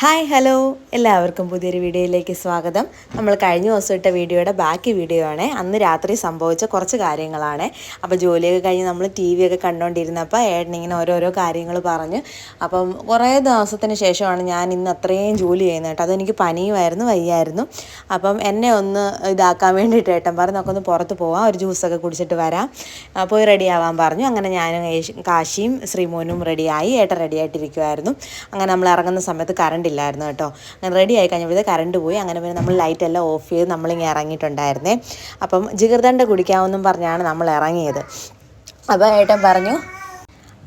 Hi hello. എല്ലാവർക്കും പുതിയൊരു വീഡിയോയിലേക്ക് സ്വാഗതം. നമ്മൾ കഴിഞ്ഞ ദിവസം ഇട്ട വീഡിയോയുടെ ബാക്കി വീഡിയോ ആണ്. അന്ന് രാത്രി സംഭവിച്ച കുറച്ച് കാര്യങ്ങളാണ്. അപ്പോൾ ജോലിയൊക്കെ കഴിഞ്ഞ് നമ്മൾ ടി വി ഒക്കെ കണ്ടുകൊണ്ടിരുന്നപ്പോൾ ഏട്ടനിങ്ങനെ ഓരോരോ കാര്യങ്ങൾ പറഞ്ഞു. അപ്പം കുറേ ദിവസത്തിന് ശേഷമാണ് ഞാൻ ഇന്ന് അത്രയും ജോലി ചെയ്യുന്നത് കേട്ടോ. അതെനിക്ക് പനിയുമായിരുന്നു വയ്യായിരുന്നു. അപ്പം എന്നെ ഒന്ന് ഇതാക്കാൻ വേണ്ടിയിട്ട് ഏട്ടൻ പറഞ്ഞു നമുക്കൊന്ന് പുറത്ത് പോവാം ഒരു ജ്യൂസൊക്കെ കുടിച്ചിട്ട് വരാം. പോയി റെഡി ആവാൻ പറഞ്ഞു. അങ്ങനെ ഞാനും കാശിയും ശ്രീമോനും റെഡിയായി ഏട്ടൻ റെഡി ആയിട്ടിരിക്കുമായിരുന്നു അങ്ങനെ നമ്മൾ ഇറങ്ങുന്ന സമയത്ത് കറണ്ട് ഇല്ലായിരുന്നു കേട്ടോ. അങ്ങനെ റെഡി ആയി കഴിഞ്ഞപ്പോഴത്തെ കറണ്ട് പോയി. അങ്ങനെ പിന്നെ നമ്മൾ ലൈറ്റ് എല്ലാം ഓഫ് ചെയ്ത് നമ്മളിങ്ങനെ ഇറങ്ങിയിട്ടുണ്ടായിരുന്നേ. അപ്പം ജിഗർദണ്ഡ കുടിക്കാമെന്നും പറഞ്ഞാണ് നമ്മൾ ഇറങ്ങിയത്. അപ്പോൾ ഏട്ടൻ പറഞ്ഞു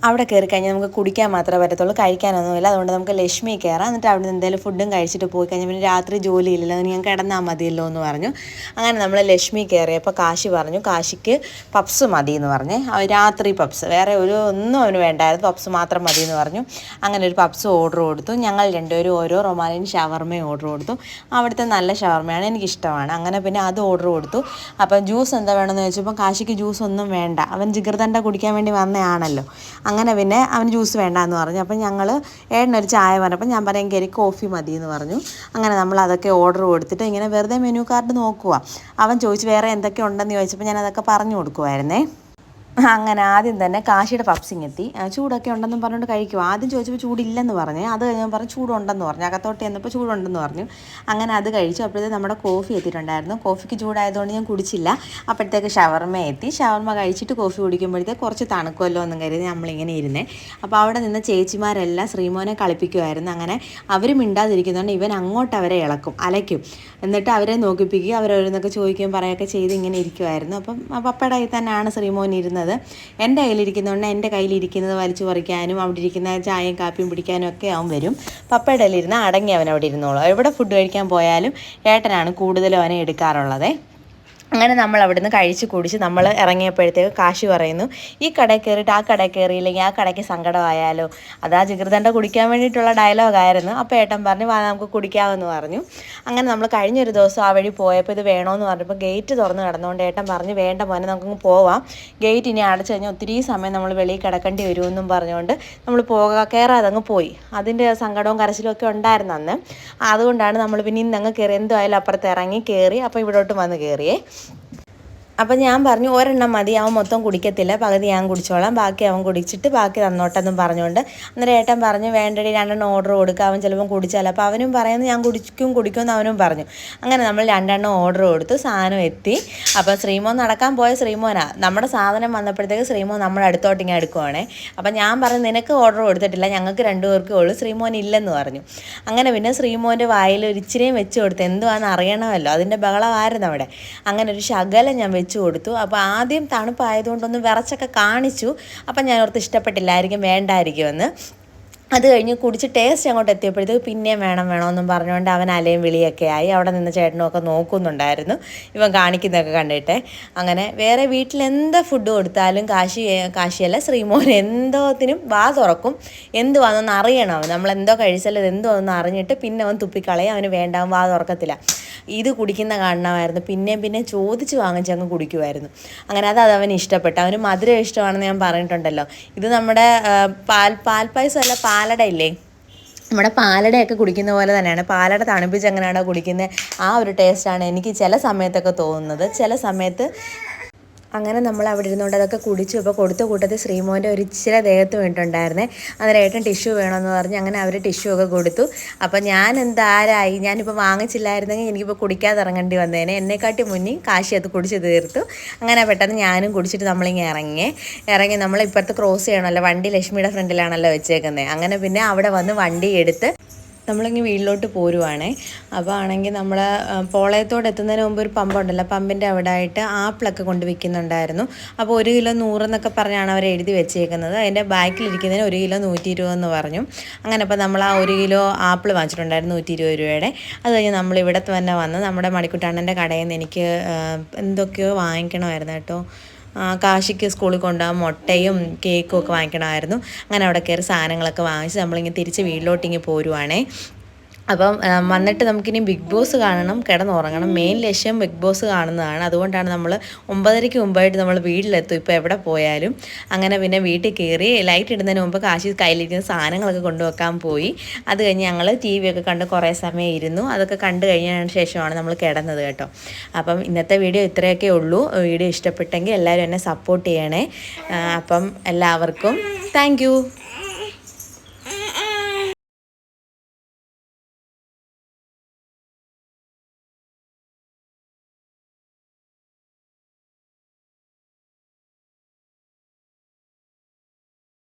അവിടെ കയറി കഴിഞ്ഞാൽ നമുക്ക് കുടിക്കാൻ മാത്രമേ പറ്റത്തുള്ളൂ കഴിക്കാനൊന്നുമില്ല അതുകൊണ്ട് നമുക്ക് ലക്ഷ്മി കയറാം. എന്നിട്ട് അവിടെ നിന്ന് എന്തെങ്കിലും ഫുഡും കഴിച്ചിട്ട് പോയി കഴിഞ്ഞാൽ പിന്നെ രാത്രി ജോലിയില്ലല്ലോ ഞാൻ കിടന്നാൽ മതിയല്ലോ എന്ന് പറഞ്ഞു. അങ്ങനെ നമ്മൾ ലക്ഷ്മി കയറിയപ്പോൾ കാശി പറഞ്ഞു കാശിക്ക് പപ്സ് മതി എന്ന് പറഞ്ഞ് രാത്രി പപ്സ് വേറെ ഒരു ഒന്നും അവന് വേണ്ടായിരുന്നു പപ്സ് മാത്രം മതി എന്ന് പറഞ്ഞു. അങ്ങനെ ഒരു പപ്സ് ഓർഡർ കൊടുത്തു. ഞങ്ങൾ രണ്ടുപേരും ഓരോ റൊമാലിൻ ഷവർമയും ഓർഡർ കൊടുത്തു. അവിടുത്തെ നല്ല ഷവർമയാണ് എനിക്കിഷ്ടമാണ്. അങ്ങനെ പിന്നെ അത് ഓർഡർ കൊടുത്തു. അപ്പം ജ്യൂസ് എന്താ വേണമെന്ന് ചോദിച്ചപ്പോൾ കാശിക്ക് ജ്യൂസ് ഒന്നും വേണ്ട. അവൻ ജിഗർദണ്ഡ കുടിക്കാൻ വേണ്ടി വന്നതാണല്ലോ അങ്ങനെ പിന്നെ അവന് ജ്യൂസ് വേണ്ട എന്ന് പറഞ്ഞു. അപ്പം ഞങ്ങൾ ഏട്ടനൊരു ചായ പറഞ്ഞപ്പോൾ ഞാൻ പറയാം എനിക്ക് കോഫി മതി എന്ന് പറഞ്ഞു. അങ്ങനെ നമ്മൾ അതൊക്കെ ഓർഡർ കൊടുത്തിട്ട് ഇങ്ങനെ വെറുതെ മെനു കാർഡ് നോക്കുക അവൻ ചോദിച്ചു വേറെ എന്തൊക്കെ ഉണ്ടെന്ന്? ചോദിച്ചപ്പോൾ ഞാൻ അതൊക്കെ പറഞ്ഞു കൊടുക്കുമായിരുന്നേ അങ്ങനെ ആദ്യം തന്നെ കാശിയുടെ പപ്സിങ് എത്തി. ചൂടൊക്കെ ഉണ്ടെന്നും പറഞ്ഞുകൊണ്ട് കഴിക്കും ആദ്യം ചോദിച്ചപ്പോൾ ചൂടില്ലെന്ന് പറഞ്ഞു. അത് ഞാൻ പറഞ്ഞു ചൂടുണ്ടെന്ന് പറഞ്ഞു. അകത്തോട്ട് ചെന്നപ്പോൾ ചൂടുണ്ടെന്ന് പറഞ്ഞു. അങ്ങനെ അത് കഴിച്ചു. അപ്പോഴത്തേക്ക് നമ്മുടെ കോഫി എത്തിയിട്ടുണ്ടായിരുന്നു. കോഫിക്ക് ചൂടായതുകൊണ്ട് ഞാൻ കുടിച്ചില്ല. അപ്പോഴത്തേക്ക് ഷവർമ എത്തി. ഷവർമ കഴിച്ചിട്ട് കോഫി കുടിക്കുമ്പോഴത്തേക്ക് കുറച്ച് തണുക്കുമല്ലോ എന്നും കരുതി നമ്മളിങ്ങനെ ഇരുന്നേ. അപ്പോൾ അവിടെ നിന്ന് ചേച്ചിമാരെല്ലാം ശ്രീമോനെ കളിപ്പിക്കുമായിരുന്നു അങ്ങനെ അവർ മിണ്ടാതിരിക്കുന്നതുകൊണ്ട് ഇവൻ അങ്ങോട്ട് അവരെ ഇളക്കും അലയ്ക്കും. എന്നിട്ട് അവരെ നോക്കിപ്പിക്കുക അവരോരോന്നൊക്കെ ചോദിക്കുകയും പറയുകയൊക്കെ ചെയ്ത് ഇങ്ങനെ ഇരിക്കുമായിരുന്നു അപ്പം പപ്പടായി തന്നെയാണ് ശ്രീമോൻ ഇരുന്നത്. എന്റെ കയ്യിലിരിക്കുന്നതുകൊണ്ട് എന്റെ കയ്യിലിരിക്കുന്നത് വലിച്ചു പറിക്കാനും അവിടെ ഇരിക്കുന്ന ചായയും കാപ്പിയും പിടിക്കാനും ഒക്കെ അവൻ വരും. പപ്പയുടെ കയ്യിലിരുന്ന് അടങ്ങി അവൻ അവിടെ ഇരുന്നോളൂ. എവിടെ ഫുഡ് കഴിക്കാൻ പോയാലും ഏട്ടനാണ് കൂടുതലും അവനെ എടുക്കാറുള്ളത്. അങ്ങനെ നമ്മൾ അവിടുന്ന് കഴിച്ച് കുടിച്ച് നമ്മൾ ഇറങ്ങിയപ്പോഴത്തേക്ക് കാശി പറയുന്നു ഈ കടയിൽ കയറിയിട്ട് ആ കടയിൽ കയറിയില്ലെങ്കിൽ ആ കടയ്ക്ക് സങ്കടമായാലോ? അതാ ജിഗൃതണ്ട കുടിക്കാൻ വേണ്ടിയിട്ടുള്ള ഡയലോഗായിരുന്നു അപ്പോൾ ഏട്ടൻ പറഞ്ഞു വാ നമുക്ക് കുടിക്കാമെന്ന് പറഞ്ഞു. അങ്ങനെ നമ്മൾ കഴിഞ്ഞൊരു ദിവസം ആ വഴി പോയപ്പോൾ ഇത് വേണമെന്ന് പറഞ്ഞപ്പോൾ ഗേറ്റ് തുറന്ന് കിടന്നുകൊണ്ട് ഏട്ടൻ പറഞ്ഞു വേണ്ട മോനെ നമുക്കങ്ങ് പോവാം. ഗേറ്റ് ഇനി അടച്ചു കഴിഞ്ഞാൽ ഒത്തിരി സമയം നമ്മൾ വെളിയിൽ കിടക്കേണ്ടി വരുമെന്നും പറഞ്ഞുകൊണ്ട് നമ്മൾ പോകാൻ കയറാതെ അങ്ങ് പോയി. അതിന്റെ സങ്കടവും കരച്ചിലും ഒക്കെ ഉണ്ടായിരുന്നു അന്ന്. അതുകൊണ്ടാണ് നമ്മൾ പിന്നെ ഇന്ന് അങ്ങ് കയറി എന്തായാലും അപ്പുറത്ത് ഇറങ്ങി കയറി അപ്പോൾ ഇവിടോട്ട് വന്ന് കയറിയേ. അപ്പം ഞാൻ പറഞ്ഞു ഒരെണ്ണം മതി അവൻ മൊത്തം കുടിക്കത്തില്ല പകുതി ഞാൻ കുടിച്ചോളാം ബാക്കി അവൻ കുടിച്ചിട്ട് ബാക്കി തന്നോട്ടെന്നും പറഞ്ഞുകൊണ്ട്. അന്നേരം ഏട്ടൻ പറഞ്ഞു വേണ്ടടി രണ്ടെണ്ണം ഓർഡർ കൊടുക്കുക അവൻ ചിലപ്പം കുടിച്ചാൽ അപ്പോൾ അവനും പറയുന്നു ഞാൻ കുടിക്കും എന്ന് അവനും പറഞ്ഞു. അങ്ങനെ നമ്മൾ രണ്ടെണ്ണം ഓർഡർ കൊടുത്തു സാധനം എത്തി. അപ്പോൾ ശ്രീമോൻ നടക്കാൻ പോയ ശ്രീമോനാണ് നമ്മുടെ സാധനം വന്നപ്പോഴത്തേക്ക് ശ്രീമോൻ നമ്മുടെ അടുത്തോട്ട് ഇങ്ങനെ എടുക്കുവാണേ. അപ്പം ഞാൻ പറഞ്ഞു നിനക്ക് ഓർഡർ കൊടുത്തിട്ടില്ല ഞങ്ങൾക്ക് രണ്ടുപേർക്കേ ഉള്ളൂ ശ്രീമോൻ ഇല്ലെന്ന് പറഞ്ഞു. അങ്ങനെ പിന്നെ ശ്രീമോന്റെ വായിൽ ഒരു ഇച്ചിരിയും വെച്ച് കൊടുത്തു എന്തുവാണെന്ന് അറിയണമല്ലോ അതിന്റെ ബഹളമായിരുന്നു അവിടെ. അങ്ങനെ ഒരു ശകലം ഞാൻ വെച്ച് കൊടുത്തു. അപ്പോൾ ആദ്യം തണുപ്പായതുകൊണ്ടൊന്ന് വിറച്ചൊക്കെ കാണിച്ചു. അപ്പം ഞാൻ ഓർത്ത് ഇഷ്ടപ്പെട്ടില്ലായിരിക്കും വേണ്ടായിരിക്കുമെന്ന്. അത് കഴിഞ്ഞ് കുടിച്ച് ടേസ്റ്റ് അങ്ങോട്ട് എത്തിയപ്പോഴത്തേക്ക് പിന്നെയും വേണം വേണമെന്നും പറഞ്ഞുകൊണ്ട് അവൻ അലയും വിളിയൊക്കെ ആയി. അവിടെ നിന്ന് ചേട്ടനുമൊക്കെ നോക്കുന്നുണ്ടായിരുന്നു. ഇവൻ കാണിക്കുന്നതൊക്കെ കണ്ടിട്ട്. അങ്ങനെ വേറെ വീട്ടിൽ എന്ത് ഫുഡ് കൊടുത്താലും കാശി കാശിയല്ല ശ്രീമോൻ എന്തോത്തിനും വാ തുറക്കും. എന്ത് വന്നൊന്ന് അറിയണം നമ്മൾ എന്തോ കഴിച്ചാലും ഇത് എന്തോന്ന് അറിഞ്ഞിട്ട് പിന്നെ അവൻ തുപ്പിക്കളയും. അവന് വേണ്ടാവും വാ തുറക്കത്തില്ല. ഇത് കുടിക്കുന്ന കാണണമായിരുന്നു. പിന്നെയും പിന്നെ ചോദിച്ച് വാങ്ങിച്ച് അങ്ങ് കുടിക്കുമായിരുന്നു. അങ്ങനെ അത് അവന് ഇഷ്ടപ്പെട്ടു. അവന് മധുരം ഇഷ്ടമാണെന്ന് ഞാൻ പറഞ്ഞിട്ടുണ്ടല്ലോ. ഇത് നമ്മുടെ പാൽ പാൽ പാൽപ്പായസം അല്ല പാലട ഇല്ലേ? നമ്മുടെ പാലടയൊക്കെ കുടിക്കുന്ന പോലെ തന്നെയാണ്. പാലട തണുപ്പിച്ച് എങ്ങനെയാണോ കുടിക്കുന്നത് ആ ഒരു ടേസ്റ്റാണ് എനിക്ക് ചില സമയത്തൊക്കെ തോന്നുന്നത്. ചില സമയത്ത് അങ്ങനെ നമ്മൾ അവിടെ ഇരുന്നുകൊണ്ട് അതൊക്കെ കുടിച്ചു ഇപ്പോൾ കൊടുത്ത കൂട്ടത്തിൽ ശ്രീമോന്റെ ഒരു ഇച്ചിരി ദേഹത്ത് വീണിട്ടുണ്ടായിരുന്നേ. അന്നേരം ഏട്ടൻ ടിഷ്യൂ വേണമെന്ന് പറഞ്ഞ് അങ്ങനെ അവർ ടിഷ്യൂ ഒക്കെ കൊടുത്തു. അപ്പോൾ ഞാൻ എന്താരായി ഞാനിപ്പോൾ വാങ്ങിച്ചില്ലായിരുന്നെങ്കിൽ എനിക്കിപ്പോൾ കുടിക്കാതെ ഇറങ്ങേണ്ടി വന്നേനെ. എന്നെക്കാട്ടി മുന്നേ കാശി അത് കുടിച്ച് തീർത്തു. അങ്ങനെ പെട്ടെന്ന് ഞാനും കുടിച്ചിട്ട് നമ്മളിങ്ങനെ ഇറങ്ങി. ഇറങ്ങി നമ്മൾ ഇപ്പുറത്ത് ക്രോസ് ചെയ്യണമല്ലോ. വണ്ടി ലക്ഷ്മിയുടെ ഫ്രണ്ടിലാണല്ലോ വെച്ചേക്കുന്നത് അങ്ങനെ പിന്നെ അവിടെ വന്ന് വണ്ടി എടുത്ത് നമ്മളിങ്ങനെ വീട്ടിലോട്ട് പോരുവാണേ. അപ്പോൾ ആണെങ്കിൽ നമ്മൾ പോളയത്തോട് എത്തുന്നതിന് മുമ്പ് ഒരു പമ്പുണ്ടല്ലോ പമ്പിന്റെ അവിടെ ആയിട്ട് ആപ്പിളൊക്കെ കൊണ്ട് വിൽക്കുന്നുണ്ടായിരുന്നു അപ്പോൾ ഒരു കിലോ നൂറെന്നൊക്കെ പറഞ്ഞാണ് അവർ എഴുതി വെച്ചേക്കുന്നത്. അതിന്റെ ബാക്കിലിരിക്കുന്നതിന് ഒരു കിലോ നൂറ്റി ഇരുപതെന്ന് പറഞ്ഞു. അങ്ങനെ അപ്പോൾ നമ്മൾ ആ ഒരു കിലോ ആപ്പിൾ വാങ്ങിച്ചിട്ടുണ്ടായിരുന്നു നൂറ്റി ഇരുപത് രൂപയുടെ. അത് കഴിഞ്ഞ് നമ്മൾ ഇവിടെ തന്നെ വന്ന് നമ്മുടെ മണിക്കുട്ടാണന്റെ കടയിൽ നിന്ന് എനിക്ക് എന്തൊക്കെയോ വാങ്ങിക്കണമായിരുന്നു കേട്ടോ. കാശിക്ക് സ്കൂളിൽ കൊണ്ടുപോകാൻ മുട്ടയും കേക്കും ഒക്കെ വാങ്ങിക്കണമായിരുന്നു. അങ്ങനെ അവിടെ കയറി സാധനങ്ങളൊക്കെ വാങ്ങിച്ച് നമ്മളിങ്ങനെ തിരിച്ച് വീട്ടിലോട്ട് ഇങ്ങനെ പോരുവാണേ. അപ്പം വന്നിട്ട് നമുക്കിനി ബിഗ് ബോസ് കാണണം കിടന്നുറങ്ങണം. മെയിൻ ലക്ഷ്യം ബിഗ് ബോസ് കാണുന്നതാണ്. അതുകൊണ്ടാണ് നമ്മൾ ഒമ്പതരയ്ക്ക് മുമ്പായിട്ട് നമ്മൾ വീട്ടിലെത്തും ഇപ്പോൾ എവിടെ പോയാലും. അങ്ങനെ പിന്നെ വീട്ടിൽ കയറി ലൈറ്റ് ഇടുന്നതിന് മുമ്പ് കാശി കയ്യിലിരിക്കുന്ന സാധനങ്ങളൊക്കെ കൊണ്ടുവെക്കാൻ പോയി. അത് കഴിഞ്ഞ് ഞങ്ങൾ ടി വി ഒക്കെ കണ്ട് കുറേ സമയം ഇരുന്നു. അതൊക്കെ കണ്ടു കഴിഞ്ഞതിന് ശേഷമാണ് നമ്മൾ കിടന്നത് കേട്ടോ. അപ്പം ഇന്നത്തെ വീഡിയോ ഇത്രയൊക്കെ ഉള്ളൂ. വീഡിയോ ഇഷ്ടപ്പെട്ടെങ്കിൽ എല്ലാവരും എന്നെ സപ്പോർട്ട് ചെയ്യണേ. അപ്പം എല്ലാവർക്കും താങ്ക്